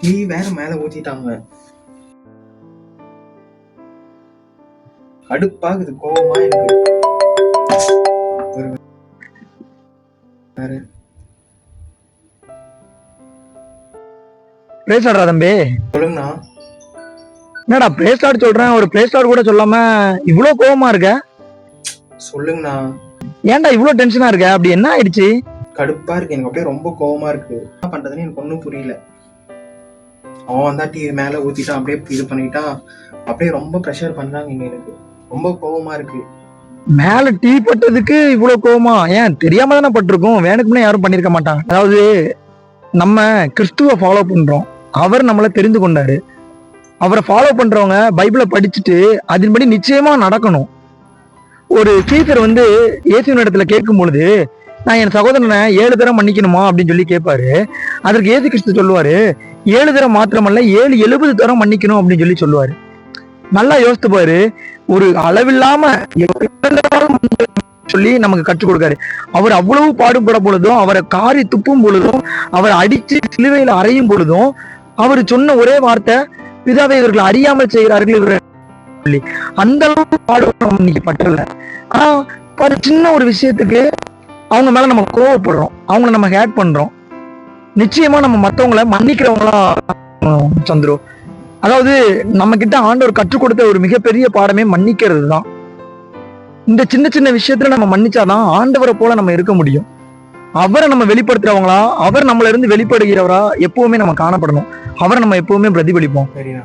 Tea வேற மேல ஊத்திட்டாங்க. கடுப்பாகுது கோவமா எனக்கு பிரேஸ் ஆடுறா தம்பி. சொல்லுங்கண்ணா. என்னடா பிரேஸ் ஆட் சொல்றேன் ஒரு பிரேஸ் ஆட் கூட சொல்லாம இவ்வளவு கோவமா இருக்க? சொல்லுங்கண்ணா. ஏன்டா இவ்வளவு டென்ஷனா இருக்க? அப்படி என்ன ஆயிடுச்சு? கடுப்பா இருக்கு. எனக்கு அப்படியே ரொம்ப கோவமா இருக்கு. என்ன பண்றதுன்னு எனக்கு ஒன்றும் புரியல. அவன் வந்தா டீ மேல ஊற்றிட்டான் அப்படியே இது பண்ணிட்டான். அப்படியே ரொம்ப ப்ரெஷர் பண்றாங்க இங்கே எனக்கு. ரொம்ப கோவமா இருக்கு. மேல டீ பட்டதுக்கு இவ்வளவு கோவமா? ஏன்? தெரியாம தானே பட்டிருக்கோம். வேணுக்குமே யாரும் பண்ணிருக்க மாட்டாங்க. அதாவது நம்ம கிறிஸ்துவ ஃபாலோ பண்றோம். அவர் நம்மளை தெரிந்து கொண்டாரு. அவரை ஃபாலோ பண்றவங்க பைபிளை படிச்சுட்டு அதன்படி நிச்சயமா நடக்கணும். ஒரு சீசர் வந்து இயேசுவின் இடத்துல கேட்கும் பொழுது நான் என் சகோதரனை ஏழு தரம் மன்னிக்கணுமா அப்படின்னு சொல்லி கேட்பாரு அதற்கு ஏது கிறிஸ்து சொல்லுவாரு ஏழு தரம் மாத்திரமல்ல ஏழு எழுபது தரம் மன்னிக்கணும் அப்படின்னு சொல்லி சொல்லுவாரு. நல்லா யோசித்து பாரு ஒரு அளவில்லாம சொல்லி நமக்கு கற்றுக் கொடுக்காரு. அவர் அவ்வளவு பாடுபட பொழுதும் அவரை காரி துப்பும் பொழுதும் அவரை அடிச்சு சிலுவையில் அறையும் பொழுதும் அவர் சொன்ன ஒரே வார்த்தை பிதாவை இவர்கள் அறியாமல் செய்கிறார்கள் இவர்கள் சொல்லி. அந்த அளவுக்கு பாடுபட இன்னைக்கு பற்றல ஆனா ஒரு சின்ன ஒரு விஷயத்துக்கு அவங்க மேல நம்ம கோவப்படுறோம். அவங்கள நம்ம ஹேட் பண்றோம். நிச்சயமா நம்ம மத்தவங்கள மன்னிக்கிறவங்களா சந்துரு. அதாவது நம்ம கிட்ட ஆண்டவர் கற்றுக் கொடுத்த ஒரு மிகப்பெரிய பாடமே மன்னிக்கிறது தான். இந்த சின்ன சின்ன விஷயத்துல நம்ம மன்னிச்சாதான் ஆண்டவரை போல நம்ம இருக்க முடியும். அவரை நம்ம வெளிப்படுத்துறவங்களா அவர் நம்மள இருந்து வெளிப்படுகிறவரா எப்பவுமே நம்ம காணப்படணும். அவரை நம்ம எப்பவுமே பிரதிபலிப்போம். சரிண்ணா